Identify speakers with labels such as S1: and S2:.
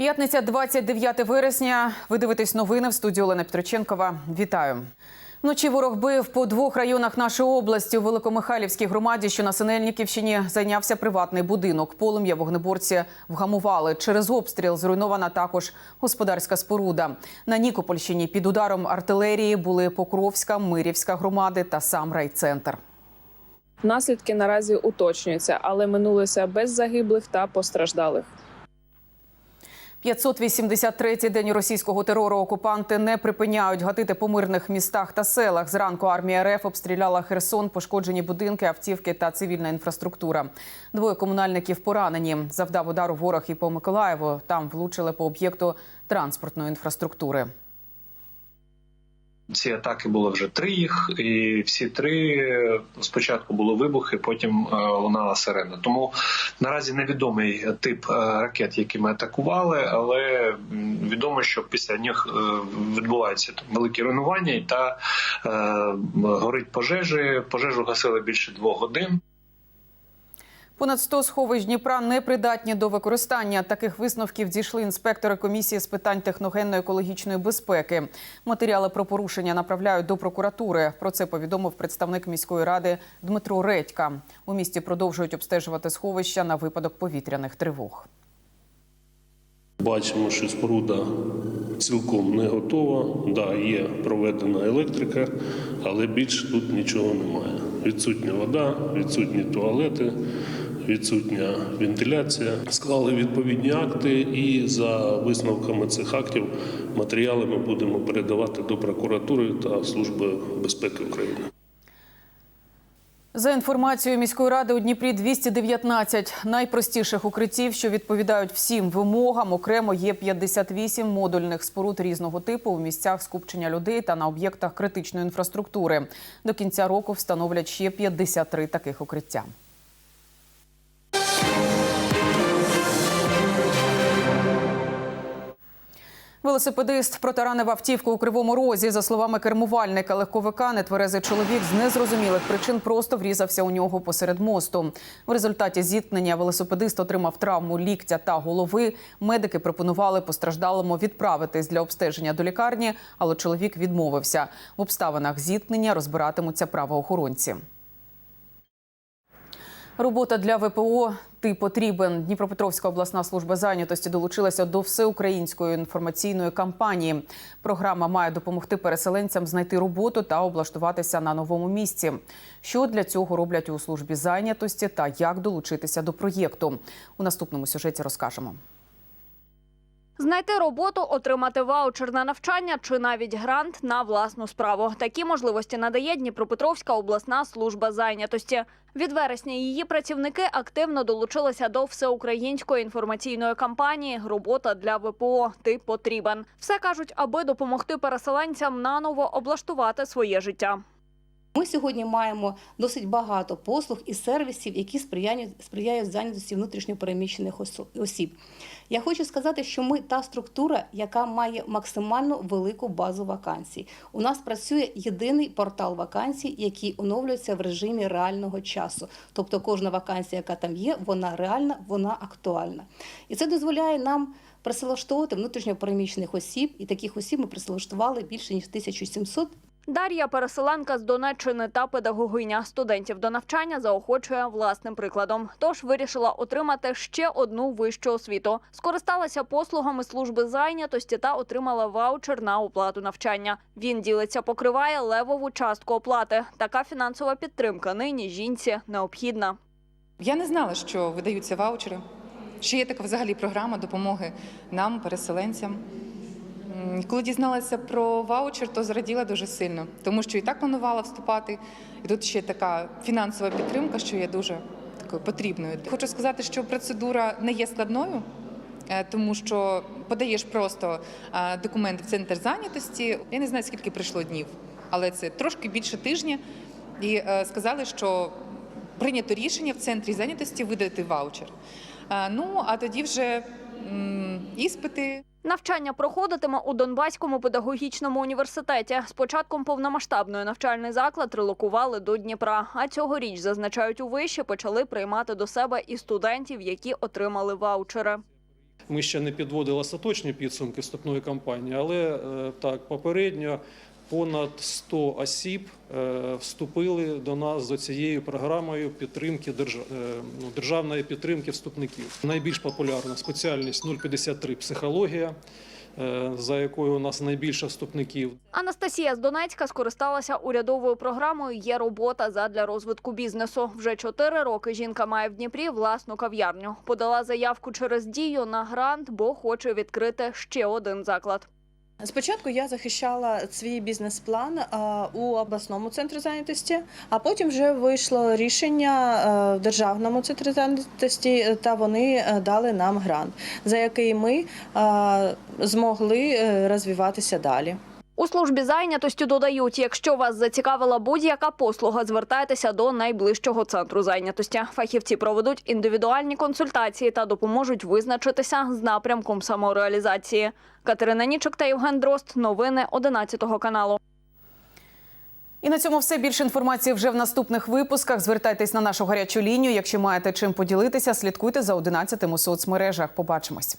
S1: П'ятниця, 29 вересня. Ви дивитесь новини в студії Олена Петроченкова. Вітаю. Вночі ворог бив по двох районах нашої області. У Великомихайлівській громаді, що на Синельниківщині, зайнявся приватний будинок. Полум'я вогнеборці вгамували. Через обстріл зруйнована також господарська споруда. На Нікопольщині під ударом артилерії були Покровська, Мирівська громади та сам райцентр.
S2: Наслідки наразі уточнюються, але минулися без загиблих та постраждалих.
S1: 583-й день російського терору окупанти не припиняють гатити по мирних містах та селах. Зранку армія РФ обстріляла Херсон, пошкоджені будинки, автівки та цивільна інфраструктура. Двоє комунальників поранені. Завдав удару ворог і по Миколаєву. Там влучили по об'єкту транспортної інфраструктури.
S3: Ці атаки було вже три їх, і всі три спочатку були вибухи, потім е, лунала сирена. Тому наразі невідомий тип е, ракет, які ми атакували, але відомо, що після них е, відбуваються великі руйнування та е, горить пожежі. Пожежу гасили більше двох годин.
S1: Понад 100 сховищ Дніпра не придатні до використання. Таких висновків дійшли інспектори комісії з питань техногенно-екологічної безпеки. Матеріали про порушення направляють до прокуратури. Про це повідомив представник міської ради Дмитро Редька. У місті продовжують обстежувати сховища на випадок повітряних тривог.
S4: Бачимо, що споруда цілком не готова. Да, є проведена електрика, але більше тут нічого немає. Відсутня вода, відсутні туалети, відсутня вентиляція. Склали відповідні акти, і за висновками цих актів матеріали ми будемо передавати до прокуратури та Служби безпеки України.
S1: За інформацією міської ради у Дніпрі 219 найпростіших укриттів, що відповідають всім вимогам. Окремо є 58 модульних споруд різного типу у місцях скупчення людей та на об'єктах критичної інфраструктури. До кінця року встановлять ще 53 таких укриття. Велосипедист протаранив автівку у кривому розі. За словами кермувальника легковика, нетверезий чоловік з незрозумілих причин просто врізався у нього посеред мосту. В результаті зіткнення велосипедист отримав травму ліктя та голови. Медики пропонували постраждалому відправитись для обстеження до лікарні, але чоловік відмовився. В обставинах зіткнення розбиратимуться правоохоронці. Робота для ВПО ти потрібен. Дніпропетровська обласна служба зайнятості долучилася до всеукраїнської інформаційної кампанії. Програма має допомогти переселенцям знайти роботу та облаштуватися на новому місці. Що для цього роблять у службі зайнятості та як долучитися до проєкту? У наступному сюжеті розкажемо.
S5: Знайти роботу, отримати ваучер на навчання чи навіть грант на власну справу. Такі можливості надає Дніпропетровська обласна служба зайнятості. Від вересня її працівники активно долучилися до всеукраїнської інформаційної кампанії Робота для ВПО Ти потрібен. Все кажуть, аби допомогти переселенцям наново облаштувати своє життя.
S6: Ми сьогодні маємо досить багато послуг і сервісів, які сприяють, сприяють зайнятості внутрішньопереміщених осіб. Я хочу сказати, що ми та структура, яка має максимально велику базу вакансій. У нас працює єдиний портал вакансій, який оновлюється в режимі реального часу. Тобто кожна вакансія, яка там є, вона реальна, вона актуальна. І це дозволяє нам присилаштовувати внутрішньопереміщених осіб, і таких осіб ми присилаштували більше ніж 1700
S5: Дар'я переселенка з Донеччини та педагогиня студентів до навчання заохочує власним прикладом. Тож вирішила отримати ще одну вищу освіту. Скористалася послугами служби зайнятості та отримала ваучер на оплату навчання. Він ділиться, покриває левову частку оплати. Така фінансова підтримка нині жінці необхідна.
S7: Я не знала, що видаються ваучери, що є така взагалі програма допомоги нам, переселенцям. Коли дізналася про ваучер, то зраділа дуже сильно, тому що і так планувала вступати. І тут ще така фінансова підтримка, що є дуже такою потрібною. Хочу сказати, що процедура не є складною, е, тому що подаєш просто е, документи в центр зайнятості. Я не знаю, скільки прийшло днів, але це трошки більше тижня. І е, сказали, що прийнято рішення в центрі зайнятості видати ваучер. Ну а тоді вже іспити.
S5: Навчання проходитиме у Донбаському педагогічному університеті. З початком повномасштабної навчальний заклад релокували до Дніпра. А цьогоріч, зазначають у виші, почали приймати до себе і студентів, які отримали ваучери.
S8: Ми ще не підводили остаточні підсумки вступної кампанії, але е, так попередньо понад 100 осіб е, вступили до нас за цією програмою підтримки е, ну, державної підтримки вступників. Найбільш популярна спеціальність 053 психологія, е, за якою у нас найбільше вступників.
S5: Анастасія з Донецька скористалася урядовою програмою Є робота задля розвитку бізнесу. Вже чотири роки жінка має в Дніпрі власну кав'ярню. Подала заявку через дію на грант, бо хоче відкрити ще один заклад.
S9: Спочатку я захищала свій бізнес-план у обласному центрі зайнятості, а потім вже вийшло рішення е, в державному центрі зайнятості, е, та вони е, дали нам грант, за який ми е, змогли е, розвиватися далі.
S5: У службі зайнятості додають, якщо вас зацікавила будь-яка послуга, звертайтеся до найближчого центру зайнятості. Фахівці проведуть індивідуальні консультації та допоможуть визначитися з напрямком самореалізації. Катерина Нічик та Євген Дрозд. Новини 11 каналу.
S1: І на цьому все більше інформації вже в наступних випусках. Звертайтесь на нашу гарячу лінію. Якщо маєте чим поділитися, слідкуйте за 11 у соцмережах. Побачимось.